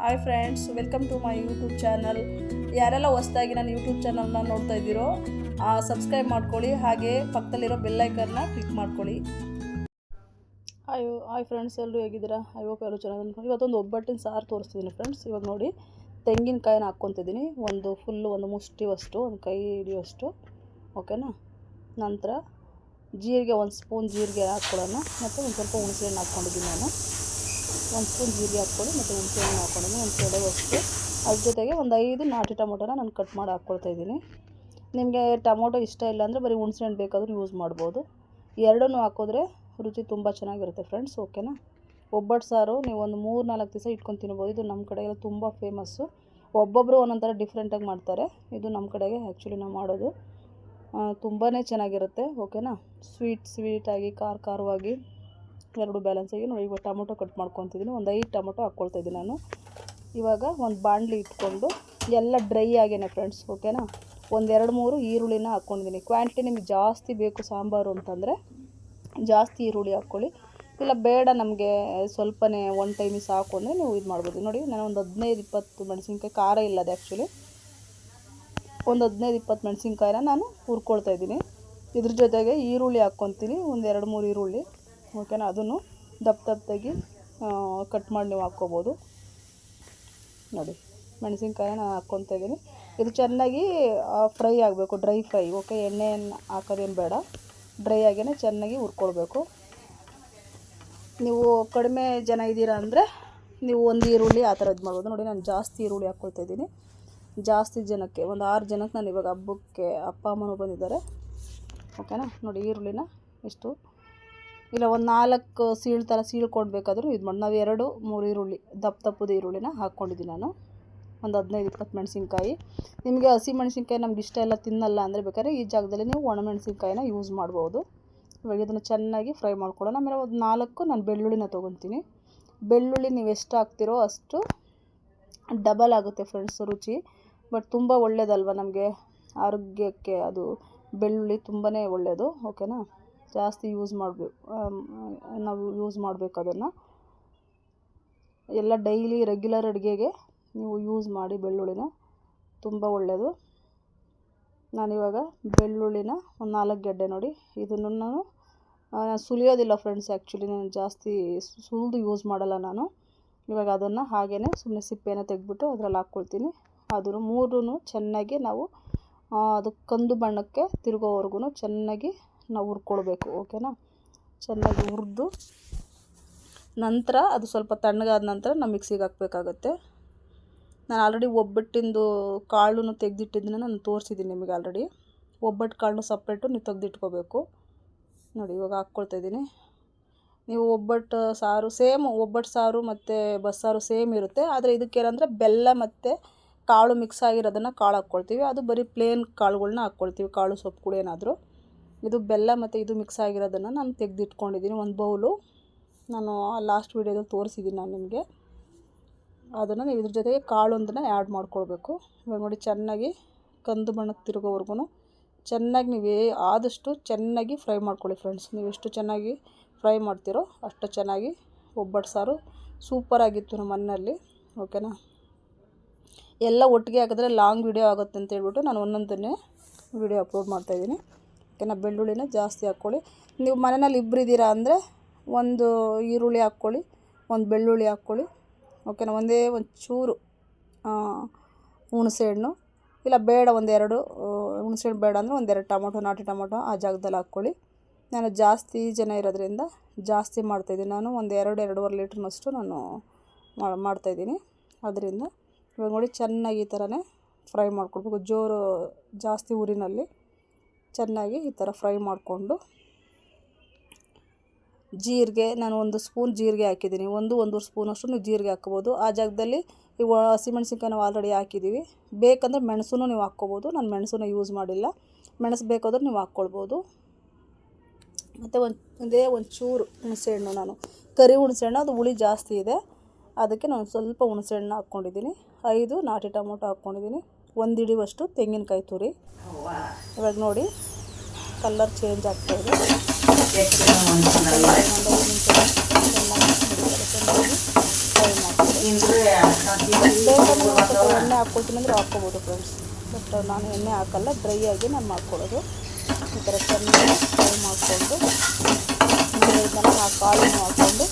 Hi friends, welcome to my YouTube channel. ಯಾರೆಲ್ಲ ಹೊಸ್ದಾಗಿ ನಾನು ಯೂಟ್ಯೂಬ್ ಚಾನಲ್ನ ನೋಡ್ತಾ ಇದ್ದೀರೋ ಸಬ್ಸ್ಕ್ರೈಬ್ ಮಾಡ್ಕೊಳ್ಳಿ. ಹಾಗೆ ಪಕ್ಕದಲ್ಲಿರೋ ಬೆಲ್ಲೈಕನ್ನ ಕ್ಲಿಕ್ ಮಾಡ್ಕೊಳ್ಳಿ. ಹಾಯ್ ಹಾಯ್ ಫ್ರೆಂಡ್ಸ್ ಎಲ್ಲರೂ ಹೇಗಿದ್ದೀರಾ? ಐ ಹೋಪ್ ಎಲ್ಲರೂ ಚೆನ್ನಾಗಿ ಅಂದ್ಕೊಂಡು ಇವತ್ತೊಂದು ಒಬ್ಬಟ್ಟಿನ ಸಾರು ತೋರಿಸ್ತಿದ್ದೀನಿ ಫ್ರೆಂಡ್ಸ್. ಇವಾಗ ನೋಡಿ, ತೆಂಗಿನಕಾಯಿನ ಹಾಕ್ಕೊತಿದ್ದೀನಿ. ಒಂದು ಫುಲ್ಲು ಒಂದು ಮುಷ್ಟಿವಷ್ಟು ಒಂದು ಕೈ ಹಿಡಿಯೋಷ್ಟು ಓಕೆನಾ ನಂತರ ಜೀರಿಗೆ, ಒಂದು ಸ್ಪೂನ್ ಜೀರಿಗೆ ಹಾಕ್ಕೊಳ್ಳೋಣ. ಮತ್ತು ಒಂದು ಸ್ವಲ್ಪ ಹುಣಸೆಹಣ್ಣು ಹಾಕ್ಕೊಂಡಿದ್ದೀನಿ ನಾನು. ಒಂದು ಸ್ಪೂನ್ ಜೀರಿಗೆ ಹಾಕ್ಕೊಳ್ಳಿ ಮತ್ತು ಹುಣಸೆಹಣ್ಣು ಹಾಕ್ಕೊಂಡಿದ್ದೀನಿ ಒಂದು ಕೆಡವಷ್ಟು ಅದ್ರ ಜೊತೆಗೆ ಒಂದು ಐದು ನಾಟಿ ಟೊಮೊಟೊನ ನಾನು ಕಟ್ ಮಾಡಿ ಹಾಕ್ಕೊಳ್ತಾ ಇದ್ದೀನಿ. ನಿಮಗೆ ಟೊಮೊಟೊ ಇಷ್ಟ ಇಲ್ಲ ಅಂದರೆ ಬರೀ ಹುಣಸೆಹಣ್ಣು ಬೇಕಾದರೂ ಯೂಸ್ ಮಾಡ್ಬೋದು. ಎರಡನ್ನೂ ಹಾಕಿದ್ರೆ ರುಚಿ ತುಂಬ ಚೆನ್ನಾಗಿರುತ್ತೆ ಫ್ರೆಂಡ್ಸ್ ಓಕೆನಾ ಒಬ್ಬಟ್ಟು ಸಾರು ನೀವು ಒಂದು ಮೂರು ನಾಲ್ಕು ದಿವಸ ಇಟ್ಕೊಂಡು ತಿನ್ಬೋದು. ಇದು ನಮ್ಮ ಕಡೆಗೆಲ್ಲ ತುಂಬ ಫೇಮಸ್ಸು ಒಬ್ಬೊಬ್ಬರು ಒಂದೊಂದು ಥರ ಡಿಫ್ರೆಂಟಾಗಿ ಮಾಡ್ತಾರೆ. ಇದು ನಮ್ಮ ಕಡೆಗೆ ಆ್ಯಕ್ಚುಲಿ ನಾವು ಮಾಡೋದು. ತುಂಬಾ ಚೆನ್ನಾಗಿರುತ್ತೆ ಓಕೆನಾ ಸ್ವೀಟ್ ಸ್ವೀಟಾಗಿ ಖಾರ, ಖಾರವಾಗಿ. ಎರಡು ಬ್ಯಾಲೆನ್ಸ್ ಆಗಿ ನೋಡಿ, ಇವಾಗ ಟೊಮೊಟೊ ಕಟ್ ಮಾಡ್ಕೊತಿದ್ದೀನಿ ಒಂದು ಐದು ಟೊಮೊಟೊ ಹಾಕ್ಕೊಳ್ತಾ ಇದ್ದೀನಿ ನಾನು. ಇವಾಗ ಒಂದು ಬಾಣಲಿ ಇಟ್ಕೊಂಡು ಎಲ್ಲ ಡ್ರೈ ಆಗೇನೆ ಫ್ರೆಂಡ್ಸ್ ಓಕೆನಾ ಒಂದೆರಡು ಮೂರು ಈರುಳ್ಳಿನ ಹಾಕ್ಕೊಂಡಿದ್ದೀನಿ ಕ್ವಾಂಟಿಟಿ ನಿಮಗೆ ಜಾಸ್ತಿ ಬೇಕು ಸಾಂಬಾರು ಅಂತಂದರೆ, ಜಾಸ್ತಿ ಈರುಳ್ಳಿ ಹಾಕ್ಕೊಳ್ಳಿ ಇಲ್ಲ ಬೇಡ ನಮಗೆ ಸ್ವಲ್ಪನೇ ಒನ್ ಟೈಮಿಗೆ ಸಾಕು ಅಂದರೆ ನೀವು ಇದು ಮಾಡ್ಬೋದು. ನೋಡಿ, ನಾನು ಒಂದು ಹದಿನೈದು ಇಪ್ಪತ್ತು ಮೆಣಸಿನ್ಕಾಯಿ ಖಾರ ಇಲ್ಲ ಅದು ಆ್ಯಕ್ಚುಲಿ ಒಂದು ಹದಿನೈದು ಇಪ್ಪತ್ತು ಮೆಣಸಿನ್ಕಾಯಿನ ನಾನು ಹುರ್ಕೊಳ್ತಾ ಇದ್ದೀನಿ. ಇದ್ರ ಜೊತೆಗೆ ಈರುಳ್ಳಿ ಹಾಕ್ಕೊತೀನಿ ಒಂದು ಎರಡು ಮೂರು ಈರುಳ್ಳಿ. ಓಕೆನಾ? ಅದನ್ನು ದಪ್ಪ ದಪ್ಪದಾಗಿ ಕಟ್ ಮಾಡಿ ನೀವು ಹಾಕ್ಕೋಬೋದು. ನೋಡಿ ಮೆಣಸಿನ್ಕಾಯಿ ನಾನು ಹಾಕ್ಕೊತ ಇದ್ದೀನಿ. ಇದು ಚೆನ್ನಾಗಿ ಫ್ರೈ ಆಗಬೇಕು ಡ್ರೈ ಫ್ರೈ ಓಕೆ, ಎಣ್ಣೆಯನ್ನು ಹಾಕೋದೇನು ಬೇಡ. ಡ್ರೈ ಆಗಿನೇ ಚೆನ್ನಾಗಿ ಹುರ್ಕೊಳ್ಬೇಕು. ನೀವು ಕಡಿಮೆ ಜನ ಇದ್ದೀರಾ ಅಂದರೆ ನೀವು ಒಂದು ಈರುಳ್ಳಿ ಆ ಥರ ಇದು ಮಾಡ್ಬೋದು. ನೋಡಿ, ನಾನು ಜಾಸ್ತಿ ಈರುಳ್ಳಿ ಹಾಕ್ಕೊಳ್ತಾ ಇದ್ದೀನಿ. ಜಾಸ್ತಿ ಜನಕ್ಕೆ, ಒಂದು ಆರು ಜನಕ್ಕೆ ನಾನು ಇವಾಗ ಹಬ್ಬಕ್ಕೆ ಅಪ್ಪ, ಅಮ್ಮನೂ ಬಂದಿದ್ದಾರೆ. ಓಕೆನಾ? ನೋಡಿ, ಈರುಳ್ಳಿನ ಎಷ್ಟು ಇಲ್ಲ, ಒಂದು ನಾಲ್ಕು ಸೀಳು ಥರ ಸೀಳು ಕೊಡಬೇಕಾದ್ರೂ ಇದು ಮಾಡಿ ನಾವು ಎರಡು, ಮೂರು ಈರುಳ್ಳಿ, ದಪ್ಪ ದಪ್ಪದ ಈರುಳ್ಳಿನ ಹಾಕ್ಕೊಂಡಿದ್ದೀನಿ ನಾನು. ಒಂದು ಹದಿನೈದು, ಇಪ್ಪತ್ತು ಮೆಣಸಿನ್ಕಾಯಿ. ನಿಮಗೆ ಹಸಿ ಮೆಣಸಿನ್ಕಾಯಿ ನಮ್ಗೆ ಇಷ್ಟ ಎಲ್ಲ ತಿನ್ನಲ್ಲ ಅಂದರೆ ಬೇಕಾದ್ರೆ ಈ ಜಾಗದಲ್ಲಿ ನೀವು ಒಣ ಒಣಮೆಣಸಿನ್ಕಾಯಿನ ಯೂಸ್ ಮಾಡ್ಬೋದು. ಇವಾಗ ಇದನ್ನು ಚೆನ್ನಾಗಿ ಫ್ರೈ ಮಾಡ್ಕೊಳ್ಳೋಣ. ಆಮೇಲೆ ಒಂದು ನಾಲ್ಕು ನಾನು ಬೆಳ್ಳುಳ್ಳಿನ ತೊಗೊತೀನಿ. ಬೆಳ್ಳುಳ್ಳಿ ನೀವು ಎಷ್ಟು ಹಾಕ್ತಿರೋ ಅಷ್ಟು ಡಬಲ್ ಆಗುತ್ತೆ ಫ್ರೆಂಡ್ಸ್ ರುಚಿ. ಬಟ್ ತುಂಬ ಒಳ್ಳೆಯದಲ್ವ ನಮಗೆ? ಆರೋಗ್ಯಕ್ಕೆ ಅದು ಬೆಳ್ಳುಳ್ಳಿ ತುಂಬಾ ಒಳ್ಳೆಯದು ಓಕೆನಾ ಜಾಸ್ತಿ ಯೂಸ್ ಮಾಡಬೇಕು ನಾವು ಯೂಸ್ ಮಾಡಬೇಕು ಅದನ್ನು ಎಲ್ಲ ಡೈಲಿ ರೆಗ್ಯುಲರ್ ಅಡುಗೆಗೆ ನೀವು ಯೂಸ್ ಮಾಡಿ ಬೆಳ್ಳುಳ್ಳಿನ ತುಂಬ ಒಳ್ಳೆಯದು ನಾನಿವಾಗ ಬೆಳ್ಳುಳ್ಳಿನ ಒಂದು ನಾಲ್ಕು ಗೆಡ್ಡೆ ನೋಡಿ, ಇದನ್ನು ನಾನು ಸುಲಿಯೋದಿಲ್ಲ ಫ್ರೆಂಡ್ಸ್ ಆ್ಯಕ್ಚುಲಿ ನಾನು ಜಾಸ್ತಿ ಸುಲಿದು ಯೂಸ್ ಮಾಡಲ್ಲ ನಾನು. ಇವಾಗ ಅದನ್ನು ಹಾಗೇ ಸುಮ್ಮನೆ ಸಿಪ್ಪೆನ ತೆಗೆದ್ಬಿಟ್ಟು ಅದರಲ್ಲಿ ಹಾಕ್ಕೊಳ್ತೀನಿ. ಅದನ್ನು ಮೂರೂ ಚೆನ್ನಾಗಿ ನಾವು ಅದು ಕಂದು ಬಣ್ಣಕ್ಕೆ ತಿರುಗೋವರೆಗೂ ಚೆನ್ನಾಗಿ ನಾವು ಹುರ್ಕೊಳ್ಬೇಕು ಓಕೆನಾ ಚೆನ್ನಾಗಿ ಹುರಿದು ನಂತರ ಅದು ಸ್ವಲ್ಪ ತಣ್ಣಗಾದ ನಂತರ ನಾವು ಮಿಕ್ಸಿಗೆ ಹಾಕಬೇಕಾಗತ್ತೆ. ನಾನು ಆಲ್ರೆಡಿ ಒಬ್ಬಟ್ಟಿಂದು ಕಾಳನ್ನು ತೆಗೆದಿಟ್ಟಿದ್ದನ್ನ ನಾನು ತೋರಿಸಿದ್ದೀನಿ ನಿಮಗೆ ಆಲ್ರೆಡಿ ಒಬ್ಬಟ್ಟು ಕಾಳನ್ನು ಸಪ್ರೇಟು ನೀವು ತೆಗೆದಿಟ್ಕೋಬೇಕು. ನೋಡಿ, ಇವಾಗ ಹಾಕ್ಕೊಳ್ತಾ ಇದ್ದೀನಿ. ನೀವು ಒಬ್ಬಟ್ಟು ಸಾರು ಸೇಮ್ ಒಬ್ಬಟ್ಟು ಸಾರು ಮತ್ತು ಬಸ್ಸಾರು ಸೇಮ್ ಇರುತ್ತೆ. ಆದರೆ ಇದಕ್ಕೇನಂದರೆ ಬೆಲ್ಲ ಮತ್ತು ಕಾಳು ಮಿಕ್ಸ್ ಆಗಿರೋದನ್ನು ಕಾಳು ಹಾಕ್ಕೊಳ್ತೀವಿ. ಅದು ಬರೀ ಪ್ಲೇನ್ ಕಾಳುಗಳನ್ನ ಹಾಕ್ಕೊಳ್ತೀವಿ. ಕಾಳು ಸೊಪ್ಪುಗಳು ಏನಾದರೂ. ಇದು ಬೆಲ್ಲ ಮತ್ತು ಇದು ಮಿಕ್ಸ್ ಆಗಿರೋದನ್ನು ನಾನು ತೆಗೆದಿಟ್ಕೊಂಡಿದ್ದೀನಿ. ಒಂದು ಬೌಲು ನಾನು ಲಾಸ್ಟ್ ವೀಡಿಯೋದಲ್ಲಿ ತೋರಿಸಿದ್ದೀನಿ ನಾನು ನಿಮಗೆ. ಅದನ್ನು ನೀವು ಇದ್ರ ಜೊತೆಗೆ ಕಾಳೊಂದನ್ನು ಆ್ಯಡ್ ಮಾಡ್ಕೊಳ್ಬೇಕು. ಇವಾಗ ನೋಡಿ ಚೆನ್ನಾಗಿ ಕಂದು ಬಣ್ಣಕ್ಕೆ ತಿರುಗೋವರೆಗೂ ಚೆನ್ನಾಗಿ ನೀವು ಆದಷ್ಟು ಚೆನ್ನಾಗಿ ಫ್ರೈ ಮಾಡ್ಕೊಳ್ಳಿ ಫ್ರೆಂಡ್ಸ್ ನೀವು ಎಷ್ಟು ಚೆನ್ನಾಗಿ ಫ್ರೈ ಮಾಡ್ತೀರೋ ಅಷ್ಟು ಚೆನ್ನಾಗಿ ಒಬ್ಬಟ್ಟು ಸಾರು ಸೂಪರಾಗಿತ್ತು ನಮ್ಮ ಮನೆಯಲ್ಲಿ. ಓಕೆನಾ ಎಲ್ಲ ಒಟ್ಟಿಗೆ ಹಾಕಿದ್ರೆ ಲಾಂಗ್ ವೀಡಿಯೋ ಆಗುತ್ತೆ ಅಂತ ಹೇಳ್ಬಿಟ್ಟು ನಾನು ಒಂದೊಂದನ್ನೇ ವೀಡಿಯೋ ಅಪ್ಲೋಡ್ ಮಾಡ್ತಾಯಿದ್ದೀನಿ ಓಕೆನಾ ಬೆಳ್ಳುಳ್ಳಿನ ಜಾಸ್ತಿ ಹಾಕ್ಕೊಳ್ಳಿ. ನೀವು ಮನೆಯಲ್ಲಿ ಇಬ್ಬರು ಇದ್ದೀರಾ ಅಂದರೆ ಒಂದು ಈರುಳ್ಳಿ ಹಾಕ್ಕೊಳ್ಳಿ, ಒಂದು ಬೆಳ್ಳುಳ್ಳಿ ಹಾಕ್ಕೊಳ್ಳಿ. ಓಕೆನಾ ಒಂದೇ ಒಂದು ಚೂರು ಹುಣಸೆಹಣ್ಣು ಇಲ್ಲ ಬೇಡ ಒಂದೆರಡು ಹುಣಸೆಹಣ್ಣು ಬೇಡ ಅಂದರೆ ಒಂದೆರಡು ಟೊಮೊಟೊ, ನಾಟಿ ಟೊಮೊಟೊ ಆ ಜಾಗದಲ್ಲಿ ಹಾಕ್ಕೊಳ್ಳಿ. ನಾನು ಜಾಸ್ತಿ ಜನ ಇರೋದ್ರಿಂದ ಜಾಸ್ತಿ ಮಾಡ್ತಾಯಿದ್ದೀನಿ ನಾನು ಒಂದು ಎರಡು, ಎರಡೂವರೆ ಲೀಟ್ರ್ನಷ್ಟು ನಾನು ಮಾಡ್ತಾಯಿದ್ದೀನಿ ಅದರಿಂದ ಇವಾಗ ನೋಡಿ ಚೆನ್ನಾಗಿ ಈ ಥರನೇ ಫ್ರೈ ಮಾಡ್ಕೊಳ್ಬೇಕು. ಜೋರು ಜಾಸ್ತಿ ಊರಿನಲ್ಲಿ. ಚೆನ್ನಾಗಿ ಈ ಥರ ಫ್ರೈ ಮಾಡಿಕೊಂಡು ಜೀರಿಗೆ, ನಾನು ಒಂದು ಸ್ಪೂನ್ ಜೀರಿಗೆ ಹಾಕಿದ್ದೀನಿ. ಒಂದು, ಒಂದೂವರೆ ಸ್ಪೂನಷ್ಟು ನೀವು ಜೀರಿಗೆ ಹಾಕ್ಬೋದು. ಆ ಜಾಗದಲ್ಲಿ ಈಗ ಹಸಿಮೆಣ್ಸಿನ್ಕಾಯಿ ನಾವು ಆಲ್ರೆಡಿ ಹಾಕಿದ್ದೀವಿ. ಬೇಕಂದರೆ ಮೆಣಸು ನೀವು ಹಾಕ್ಕೋಬೋದು. ನಾನು ಮೆಣಸನ್ನು ಯೂಸ್ ಮಾಡಿಲ್ಲ. ಮೆಣಸು ಬೇಕಾದ್ರೆ ನೀವು ಹಾಕ್ಕೊಳ್ಬೋದು. ಮತ್ತು ಒಂದು, ಒಂದೇ ಒಂದು ಚೂರು ಹುಣಸೆಹಣ್ಣು ನಾನು. ಕರಿ ಹುಣಸೆಹಣ್ಣು, ಅದು ಹುಳಿ ಜಾಸ್ತಿ ಇದೆ. ಅದಕ್ಕೆ ನಾನು ಸ್ವಲ್ಪ ಹುಣಸೆಹಣ್ಣು ಹಾಕ್ಕೊಂಡಿದ್ದೀನಿ. ಐದು ನಾಟಿ ಟೊಮೊಟೊ ಹಾಕ್ಕೊಂಡಿದ್ದೀನಿ. ಒಂದು ಹಿಡಿಯುವಷ್ಟು ತೆಂಗಿನಕಾಯಿ ತುರಿ. ಇವಾಗ ನೋಡಿ ಕಲರ್ ಚೇಂಜ್ ಆಗ್ತಾಯಿದೆ ಎಣ್ಣೆ ಹಾಕ್ಕೊಳ್ತೀನಿ ಅಂದರೆ ಹಾಕ್ಕೋಬೋದು ಫ್ರೆಂಡ್ಸ್ ಬಟ್ ನಾನು ಎಣ್ಣೆ ಹಾಕಲ್ಲ ಡ್ರೈ ಆಗಿ ನಾನು ಮಾಡ್ಕೊಳ್ಳೋದು. ಈ ಥರ ಚೆನ್ನಾಗಿ ಫ್ರೈ ಮಾಡಿಕೊಂಡು ಆ ಕಾಳನ್ನು ಹಾಕ್ಕೊಂಡು.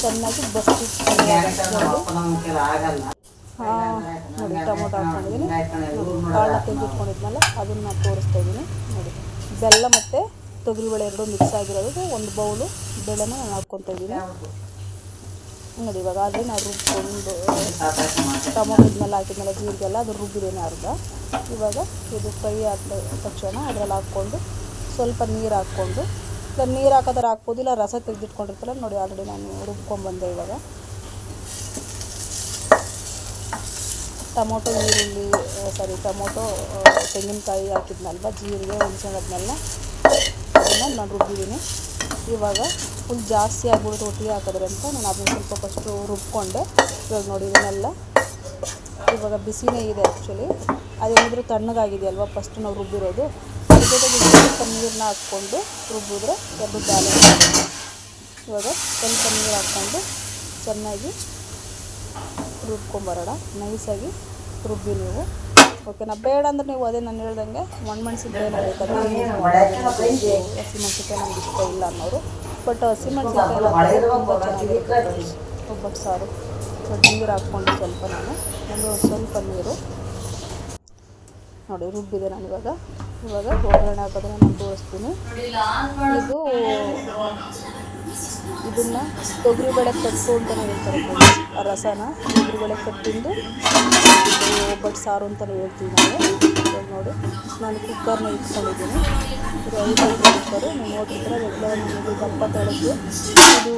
ಚೆನ್ನಾಗಿ ಬಸ್ತಿ ಹಾಂ ನೋಡಿ, ಟೊಮೊಟೊ ಹಾಕ್ಕೊಂಡಿದ್ದೀನಿ ಕಾಳನ್ನ ತೆಗೆದಿಟ್ಕೊಂಡಿದ್ನಲ್ಲ ಅದನ್ನು ನಾನು ತೋರಿಸ್ತಾ ಇದ್ದೀನಿ. ನೋಡಿ, ಬೆಲ್ಲ ಮತ್ತು ತೊಗರಿಬೇಳೆ ಎರಡು ಮಿಕ್ಸ್ ಆಗಿರೋದು. ಒಂದು ಬೌಲು ಬೆಳೆನ ನಾನು ಹಾಕ್ಕೊತಾ ಇದ್ದೀನಿ. ನೋಡಿ, ಇವಾಗ ಅಲ್ಲಿ ನಾನು ರುಬ್ಕೊಂಡು ಟೊಮೊಟೊ ಇದ್ಮೇಲೆ ಹಾಕಿದ್ಮೇಲೆ ಜೀರಿಗೆಲ್ಲ, ಅದು ರುಬ್ಬಿದ್ದೇನೆ ಅರ್ಧ. ಇವಾಗ ಇದು ಫ್ರೈ ಆದ ತಕ್ಷಣ ಅದರಲ್ಲಿ ಹಾಕ್ಕೊಂಡು ಸ್ವಲ್ಪ ನೀರು ಹಾಕ್ಕೊಂಡು, ಇಲ್ಲ ನೀರು ಹಾಕೋದಾರ ಹಾಕ್ಬೋದು, ಇಲ್ಲ ರಸ ತೆಗೆದಿಟ್ಕೊಂಡಿರ್ತಲ್ಲ ನೋಡಿ, ಆಲ್ರೆಡಿ ನಾನು ರುಬ್ಕೊಂಡ್ಬಂದೆ ಇವಾಗ. ಟೊಮೊಟೊ ಈರುಳ್ಳಿ ಸಾರಿ ಟೊಮೊಟೊ ತೆಂಗಿನಕಾಯಿ ಹಾಕಿದ್ನಲ್ವ, ಜೀರಿಗೆ ಹುಣಸೆ ಅದನ್ನೆಲ್ಲ ಅದನ್ನು ನಾನು ರುಬ್ಬಿದ್ದೀನಿ. ಇವಾಗ ಫುಲ್ ಜಾಸ್ತಿ ಆಗ್ಬಿಡುತ್ತೆ ರೊಟ್ಟಿಗೆ ಹಾಕಿದ್ರೆ ಅಂತ ನಾನು ಅದನ್ನು ಸ್ವಲ್ಪ ಫಸ್ಟು ರುಬ್ಕೊಂಡೆ. ಇವಾಗ ನೋಡಿ ಇದನ್ನೆಲ್ಲ. ಇವಾಗ ಬಿಸಿನೇ ಇದೆ ಆ್ಯಕ್ಚುಲಿ ಅದೇನಿದ್ರು ತಣ್ಣಗಾಗಿದೆಯಲ್ವ ಫಸ್ಟ್ ನಾವು ರುಬ್ಬಿರೋದು. ಜೊತೆಗೆ ಸ್ವಲ್ಪ ನೀರನ್ನ ಹಾಕ್ಕೊಂಡು ರುಬ್ಬಿದ್ರೆ ಎರಡು ಬ್ಯಾಲೆನ್ಸ್ ಇವಾಗ ಸ್ವಲ್ಪ ನೀರು ಹಾಕ್ಕೊಂಡು ಚೆನ್ನಾಗಿ ರುಬ್ಕೊಂಬರೋಣ ನೈಸಾಗಿ ರುಬ್ಬಿ ನೀವು ಓಕೆನಾ ಬೇಡ ಅಂದ್ರೆ ನೀವು ಅದೇ ನಾನು ಹೇಳ್ದಂಗೆ ಒಣಮೆಣ್ಸಿನ್ಕಾಯಿ ಬೇಕಾದ್ರೆ ಹಸಿಮೆಣ್ಸಿನ್ಕಾಯಿ ನಮ್ಗೆ ಇಷ್ಟ ಇಲ್ಲ ಅನ್ನೋರು ಬಟ್ ಹಸಿಮೆಣಸಿನ್ಕಾಯಿ ತುಂಬ ಚೆನ್ನಾಗಿ ಒಬ್ಬಟ್ಟು ಸಾರು ಸ್ವಲ್ಪ ನೀರು ಹಾಕ್ಕೊಂಡು ಸ್ವಲ್ಪ ನಾನು ಒಂದು ಸ್ವಲ್ಪ ನೀರು ನೋಡಿ ರುಬ್ಬಿದೆ ನಾನು ಇವಾಗ ಇವಾಗ ಒಗ್ಗರಣೆ ಹಾಕೋದ್ರೆ ನಾನು ತೋರಿಸ್ತೀನಿ ಇದು ಇದನ್ನು ತೊಗರಿಬೇಳೆ ಕಟ್ಟು ಅಂತಲೇ ಹೇಳ್ತಾರೆ. ಆ ರಸನ. ತೊಗರಿಬೇಳೆ ಕಟ್ಟಿಂದು ಒಬ್ಬಟ್ಟು ಸಾರು ಅಂತಲೇ ಹೇಳ್ತೀವಿ ನಾವು. ನೋಡಿ, ನಾನು ಕುಕ್ಕರ್ನ ಇಟ್ಕೊಂಡಿದ್ದೀನಿ. ಇದು ಐದು ಕುಕ್ಕರು ನೀವು ನೋಡಿದ್ರೆ ರೆಗ್ಯುಲರ್ ನಮಗೆ ದಪ್ಪ ತೊಳೆದು ಇದು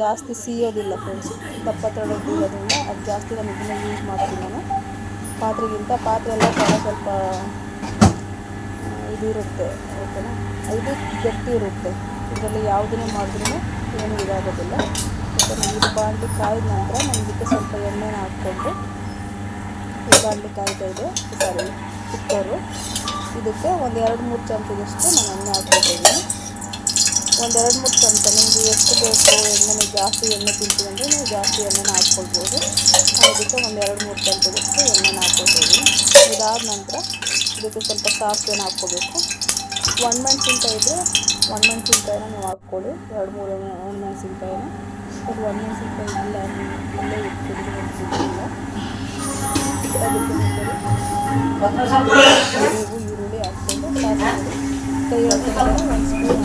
ಜಾಸ್ತಿ ಸೀಯೋದಿಲ್ಲ ಫ್ರೆಂಡ್ಸ್ ದಪ್ಪ ತೊಳೆದು ಅದು ಜಾಸ್ತಿ ನಾನು ಇದನ್ನು ಯೂಸ್ ಮಾಡ್ತೀನಿ ನಾನು. ಪಾತ್ರೆಗಿಂತ ಪಾತ್ರೆ ಎಲ್ಲ ಸ್ವಲ್ಪ ಸ್ವಲ್ಪ ಇದು ಇರುತ್ತೆ ಓಕೆನಾ ಇದು ಗಟ್ಟಿ ಇರುತ್ತೆ. ಇದರಲ್ಲಿ ಯಾವುದನ್ನೇ ಮಾಡಿದ್ರೂ ಏನು ಇದಾಗೋದಿಲ್ಲ. ನಾನು ಇದು ಬಾಣಲಿ ಕಾಯ್ದ ನಂತರ ನಾನು ಇದಕ್ಕೆ ಸ್ವಲ್ಪ ಎಣ್ಣೆನ ಹಾಕ್ಕೊಂಡು ಈ ಬಾಂಡ್ಲಿ ಕಾಯ್ತಾ ಇದೆ, ಸಾರಿ ಕುಕ್ಕರು ಇದಕ್ಕೆ ಒಂದು ಎರಡು ಮೂರು ಚಮಚದಷ್ಟು ನಾನು ಎಣ್ಣೆ ಹಾಕ್ಕೊಟ್ಟಿದ್ದೀನಿ ಒಂದು ಎರಡು ಮೂರು ಚಮಚ ನಿಮಗೆ ಎಷ್ಟು ಬೇಕು ಎಣ್ಣೆ ಜಾಸ್ತಿ ಎಣ್ಣೆ ತಿಂತೀವಿ ಅಂದರೆ ನೀವು ಜಾಸ್ತಿ ಎಣ್ಣೆನ ಹಾಕ್ಕೊಳ್ಬೋದು. ಅದಕ್ಕೆ ಒಂದೆರಡು ಮೂರು ಚಮಚದಷ್ಟು ಎಣ್ಣೆನ ಹಾಕ್ಕೊಳ್ಬೋದು. ಇದಾದ ನಂತರ ಇದಕ್ಕೆ ಸ್ವಲ್ಪ ಸಾಸಿವೆನ ಹಾಕ್ಕೋಬೇಕು ಒಣಮೆಣ್ಸಿನ್ಕಾಯಿ ಇದ್ದರೆ ಒಣಮೆಣ್ಸಿನ್ಕಾಯಿನ ನೀವು ಹಾಕ್ಕೊಳ್ಳಿ. ಎರಡು ಮೂರು ಒಣಮೆಣ್ಸಿನ್ಕಾಯಿನ ಇದು ನೀವು ಇಲ್ಲೇ ಇಟ್ಬಿಟ್ಟು ಇಲ್ಲ ಅದಕ್ಕೆ ನೀವು ಈರುಳ್ಳಿ ಹಾಕ್ಕೊಂಡು ಕೈ ಹಾಕಿದ್ರೆ ಒಂದು ಸ್ಪೂನ್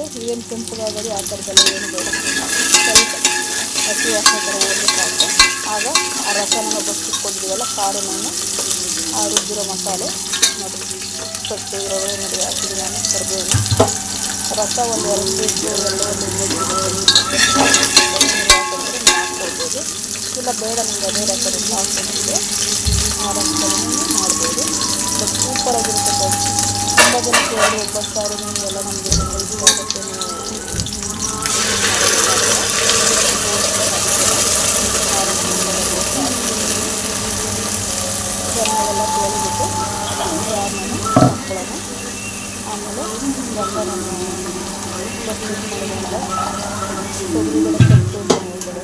ಏನು ಕೆಂಪಗಾಗೋದು ಆ ಥರದ್ದೆಲ್ಲ ಏನು ಬೇಡ. ಸ್ವಲ್ಪ ಹಸಿ ವಾಸನೆ ಥರ ಆಗ ಆ ರಸನ ನಾವು ಬಸ್ಸಿಟ್ಕೊಂಡಿದ್ದೀವಲ್ಲ ಖಾರ ನಾನು ಆ ರುಬ್ಬಿರೋ ಮಸಾಲೆ, ನೋಡಿ ಕಟ್ಟು ರವೆ, ನೋಡಿ ಹಾಕಿದ್ದೀನಿ ನಾನು ಕರಿಬೇವಿನ ರಸ ಒಂದು ಎರಡು ಪೀಸು ಎಲ್ಲ ಒಂದು ಇಲ್ಲ, ಬೇಡ ನಿಮಗೆ ಅದೇ ರಸ ಹಾಕ್ಕೊಂಡಿದ್ರೆ ಆ ರಸದಲ್ಲಿ ಮಾಡ್ಬೋದು. ಸೂಪರಾಗಿರುತ್ತೆ ಜನಕ್ಕೆ ಒಬ್ಬಟ್ಟು ಸಾರು ಎಲ್ಲ ನಮಗೆ ತುಂಬ ಇಷ್ಟ ಆಗುತ್ತೆ ನೀವು ಚೆನ್ನಾಗೆಲ್ಲ ತೊಳೆದ್ಬಿಟ್ಟು ಜಾರ್ನ ಹಾಕ್ಕೊಳ್ಳೋಣ ಆಮೇಲೆ ರಸವನ್ನು ಬಸ್ಸಿಟ್ ಮಾಡಿದ್ಮೇಲೆ ತೊಗರಿಬೇಳೆ ಕಟ್ಟು ಹೇಳ್ಬೇಡ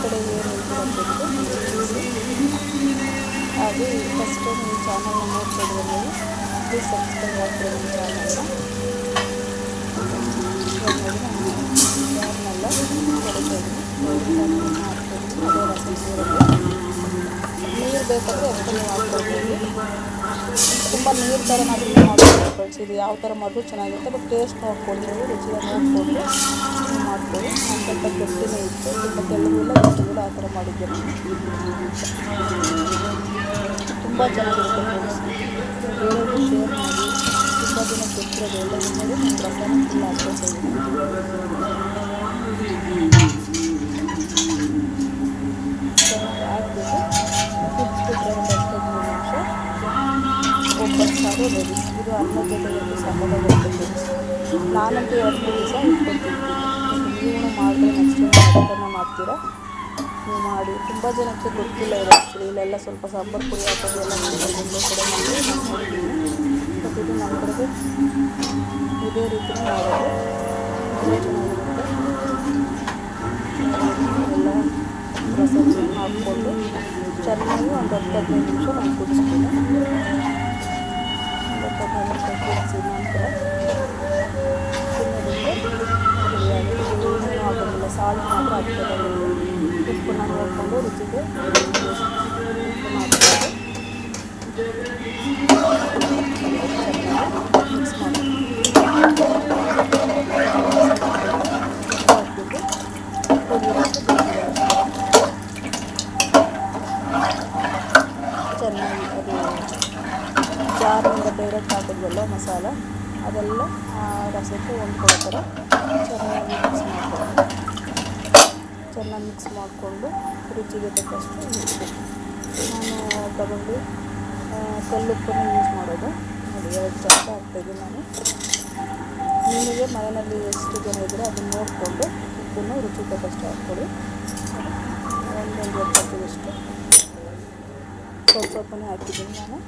ಕಡೆ ಏನು ಅಂತ ತಿಳಿಸಿ ಹಾಗೆ ಫಸ್ಟ್ ನೀವು ಚಾನಲ್ನ ನೋಡ್ತಾ ಇದ್ರೆ ನೀವು ಪ್ಲೀಸ್ ಸಬ್ಸ್ಕ್ರೈಬ್ ಮಾಡ್ತೀವಿ ನಮ್ಮ ಚಾನಲ್ನ ಯಾರನ್ನೆಲ್ಲ ಹೊಡಿತಾ ಇದ್ದೀನಿ ಹಾಕ್ತೀನಿ ಅದೇ ರಸ ನೀರಲ್ಲಿ ನೀರು ಬೇಕಾದರೆ ಎಷ್ಟು ನೀವು ಹಾಕ್ಕೊಳ್ಬೋದು ತುಂಬ ನೀರು ಥರ ಮಾಡಿದ್ರೆ ಮಾಡ್ಕೊಂಡು ಫ್ರೆಂಡ್ಸ್ ಇದು ಯಾವ ಥರ ಮಾಡಿದ್ರು ಚೆನ್ನಾಗಿರುತ್ತೆ ಬಟ್ ಟೇಸ್ಟ್ ನೋಡ್ಕೊಂಡು ನೀವು ರುಚಿನ ನೋಡಿಕೊಂಡು ನೀವು ಮಾಡ್ಕೊಳ್ಳಿ ನಾನು ಸ್ವಲ್ಪ ಗಟ್ಟಿನೇ ಇತ್ತು. ಸ್ವಲ್ಪ ತೆಳ್ಳಗೂ ಇಲ್ಲ ಗಟ್ಟಿಗೂ ಇಲ್ಲ ಆ ಥರ ಮಾಡಿದ್ದೆ ನಾನು ತುಂಬ ಚೆನ್ನಾಗಿರುತ್ತೆ ಫ್ರೆಂಡ್ಸ್ ಬೇರೆಯವ್ರಿಗೆ ಶೇರ್ ಮಾಡಿ ತುಂಬ ದಿನ ಕೆಟ್ಟಿರೋದು ಎಲ್ಲ ನೋಡಿ ನನ್ನ ರಸನ ಫುಲ್ ಹಾಕ್ಕೊಳ್ತಾ ಇದ್ದೀನಿ ಸಾರು ರೆಡಿ. ಇದು ಅನ್ನ ಜೊತೆಗೆ ಸಕ್ಕತ್ತಾಗಿರುತ್ತೆ ನಾನಂತೂ ಎರಡು ದಿವಸ ಮಾಡಿದ್ರೆ ನೆಕ್ಸ್ಟ್ ಟೈಮ್ ಮಾಡ್ತೀರಾ? ನೀವು ಮಾಡಿ. ತುಂಬ ಜನಕ್ಕೆ ಗೊತ್ತಿಲ್ಲ ಇದು ಆ್ಯಕ್ಚುಲಿ ಇಲ್ಲೆಲ್ಲ ಸ್ವಲ್ಪ ಸಾಂಬಾರು ಪುಡಿ ಹಾಕೋದು ಎಲ್ಲ ಒಂದೇ ಕಡೆ ಮಾಡಿ. ಬಟ್ ಇದು ನಮ್ಮ ಕಡೆಗೆ ಇದೇ ರೀತಿ ಮಾಡೋದು. ತುಂಬ ಚೆನ್ನಾಗಿರುತ್ತೆ. ಎಲ್ಲ ರಸ ಹಾಕ್ಕೊಂಡು ಚೆನ್ನಾಗಿ ಒಂದು ಹತ್ತು ಹದಿನೈದು ನಿಮಿಷ ನಾನು ಕುದಿಸ್ತೀನಿ ಒಂದು ಹತ್ತು ಹದಿನೈದು ನಿಮಿಷ ಕುದಿಸಿದ ನಂತರ ಸಾಲ್ಟ್ ಮಾತ್ರ ಹಾಕ್ಬೇಕಾಗುತ್ತೆ ಉಪ್ಪನ್ನ ನೋಡಿಕೊಂಡು ರುಚಿಗೆ ಉಪ್ಪನ್ನ ಹಾಕ್ಕೊಂಡು ಚೆನ್ನಾಗಿ ಮಿಕ್ಸ್ ಮಾಡಿ ಹಾಕ್ಬಿಟ್ಟು ಕುದಿಯೋದಕ್ಕೆ ಬಿಡ್ತೀವಿ. ಚೆನ್ನಾಗಿ ಅದು ಜಾರಿನಿಂದ ಡೈರೆಕ್ಟ್ ಹಾಕಿದ್ವಲ್ಲ ಮಸಾಲ ಅದೆಲ್ಲ ಆ ರಸಕ್ಕೆ ಹೊಂದ್ಕೊಳ್ಳೋ ಥರ ಚೆನ್ನಾಗಿ ಮಿಕ್ಸ್ ಮಾಡ್ಕೊಂಡು ಚೆನ್ನಾಗಿ ಮಿಕ್ಸ್ ಮಾಡಿಕೊಂಡು ರುಚಿಗೆ ತಕ್ಕಷ್ಟು ಉಪ್ಪು. ನಾನು ತಗೊಂಡು ಕಲ್ಲುಪ್ಪನ್ನು ಯೂಸ್ ಮಾಡೋದು. ನೋಡಿ, ಎರಡು ಚಮಚ ಹಾಕ್ತಾಯಿದ್ದೆ ನಾನು. ನಿಮಗೆ ಮನೆಯಲ್ಲಿ ಎಷ್ಟು ಜನ ಇದ್ದರೆ ಅದನ್ನು ನೋಡಿಕೊಂಡು ಉಪ್ಪನ್ನು ರುಚಿ ತಕ್ಕಷ್ಟು ಹಾಕ್ಕೊಳ್ಳಿ. ಒಂದೊಂದು ಎಪ್ಪತ್ತಷ್ಟು ಸ್ವಲ್ಪ ಸ್ವಲ್ಪನೇ ಹಾಕಿದ್ದೀನಿ ನಾನು.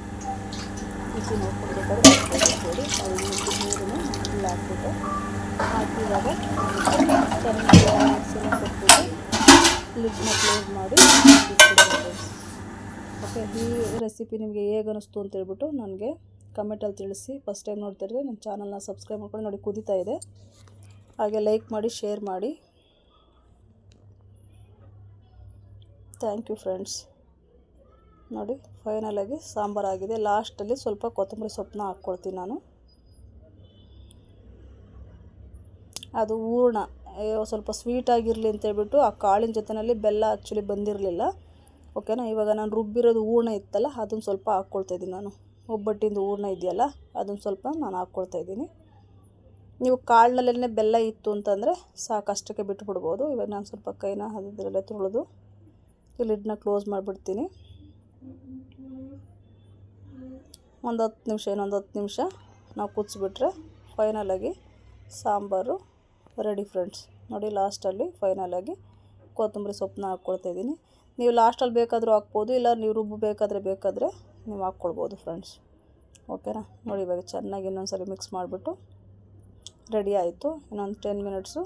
ರುಚಿ ನೋಡ್ಕೊಳ್ಬೇಕಾದ್ರೆ ಹಾಕ್ಕೊಳ್ಬೋದು ಅದು ನೀರನ್ನು ಹಾಕ್ಬಿಟ್ಟು ಹಾಕಿದಾಗ ಚೆನ್ನಾಗಿ ಮಿಕ್ಸಿನ ಕೊಟ್ಬಿಟ್ಟು ಲಿಡ್ನ ಕ್ಲೋಸ್ ಮಾಡಿ. ಓಕೆ ಈ ರೆಸಿಪಿ ನಿಮಗೆ ಹೇಗೆ ಅನ್ನಿಸ್ತು ಅಂತ ಹೇಳ್ಬಿಟ್ಟು ನನಗೆ ಕಮೆಂಟಲ್ಲಿ ತಿಳಿಸಿ. ಫಸ್ಟ್ ಟೈಮ್ ನೋಡ್ತಾ ಇದ್ರೆ ನನ್ನ ಚಾನಲ್ನ ಸಬ್ಸ್ಕ್ರೈಬ್ ಮಾಡ್ಕೊಂಡು ನೋಡಿ, ಕುದೀತಾ ಇದೆ. ಹಾಗೆ ಲೈಕ್ ಮಾಡಿ ಶೇರ್ ಮಾಡಿ. ಥ್ಯಾಂಕ್ ಯು ಫ್ರೆಂಡ್ಸ್ ನೋಡಿ ಫೈನಲಾಗಿ ಸಾಂಬಾರಾಗಿದೆ ಲಾಸ್ಟಲ್ಲಿ ಸ್ವಲ್ಪ ಕೊತ್ತಂಬರಿ ಸೊಪ್ಪನ್ನ ಹಾಕ್ಕೊಳ್ತೀನಿ ನಾನು. ಅದು ಹೂರ್ಣ. ಅಯ್ಯೋ, ಸ್ವಲ್ಪ ಸ್ವೀಟಾಗಿರಲಿ ಅಂತೇಳ್ಬಿಟ್ಟು ಆ ಕಾಳಿನ ಜೊತೆಯಲ್ಲಿ ಬೆಲ್ಲ ಆ್ಯಕ್ಚುಲಿ ಬಂದಿರಲಿಲ್ಲ. ಓಕೆನಾ ಇವಾಗ ನಾನು ರುಬ್ಬಿರೋದು ಹೂರ್ಣ ಇತ್ತಲ್ಲ ಅದನ್ನು ಸ್ವಲ್ಪ ಹಾಕ್ಕೊಳ್ತಾ ಇದ್ದೀನಿ ನಾನು. ಒಬ್ಬಟ್ಟಿಂದ ಹೂರ್ಣ ಇದೆಯಲ್ಲ ಅದನ್ನು ಸ್ವಲ್ಪ ನಾನು ಹಾಕ್ಕೊಳ್ತಾ ಇದ್ದೀನಿ. ನೀವು ಕಾಳಿನಲ್ಲೇ ಬೆಲ್ಲ ಇತ್ತು ಅಂತಂದರೆ ಸಾಕಷ್ಟಕ್ಕೆ ಬಿಟ್ಬಿಡ್ಬೋದು. ಇವಾಗ ನಾನು ಸ್ವಲ್ಪ ಕೈನ ಅದರಲ್ಲೇ ತುಳಿದು ಈ ಲಿಡ್ನ ಕ್ಲೋಸ್ ಮಾಡಿಬಿಡ್ತೀನಿ. ಒಂದು ಹತ್ತು ನಿಮಿಷ ಇನ್ನೊಂದು ಹತ್ತು ನಿಮಿಷ, ನಾವು ಕುದಿಸ್ಬಿಟ್ರೆ ಫೈನಲಾಗಿ ಸಾಂಬಾರು. ರೆಡಿ ಫ್ರೆಂಡ್ಸ್ ನೋಡಿ ಲಾಸ್ಟಲ್ಲಿ ಫೈನಲಾಗಿ ಕೊತ್ತಂಬರಿ ಸೊಪ್ಪನ್ನ ಹಾಕ್ಕೊಳ್ತಾ ಇದ್ದೀನಿ. ನೀವು ಲಾಸ್ಟಲ್ಲಿ ಬೇಕಾದರೂ ಹಾಕ್ಬೋದು, ಇಲ್ಲ ನೀವು ರುಬ್ಬು ಬೇಕಾದರೆ ಬೇಕಾದರೆ ನೀವು ಹಾಕ್ಕೊಳ್ಬೋದು ಫ್ರೆಂಡ್ಸ್ ಓಕೆನಾ ನೋಡಿ, ಇವಾಗ ಚೆನ್ನಾಗಿ ಇನ್ನೊಂದು ಸಲ ಮಿಕ್ಸ್ ಮಾಡಿಬಿಟ್ಟು ರೆಡಿ ಆಯಿತು. ಇನ್ನೊಂದು ಟೆನ್ ಮಿನಿಟ್ಸು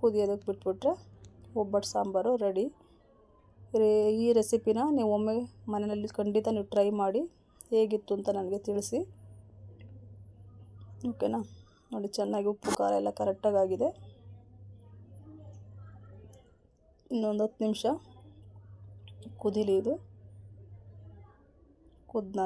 ಕುದಿಯೋದಕ್ಕೆ ಬಿಟ್ಬಿಟ್ರೆ ಒಬ್ಬಟ್ಟು ಸಾಂಬಾರು ರೆಡಿ ಈ ರೆಸಿಪಿನ ನೀವು ಒಮ್ಮೆ ಮನೆಯಲ್ಲಿ ಖಂಡಿತ ನೀವು ಟ್ರೈ ಮಾಡಿ ಹೇಗಿತ್ತು ಅಂತ ನನಗೆ ತಿಳಿಸಿ. ಓಕೆನಾ ನೋಡಿ ಚೆನ್ನಾಗಿ ಉಪ್ಪು ಖಾರ ಎಲ್ಲ ಕರೆಕ್ಟಾಗಿ ಆಗಿದೆ. ಇನ್ನೊಂದು ಹತ್ತು ನಿಮಿಷ ಕುದಿಲಿ ಇದು. ಕುದ್ದ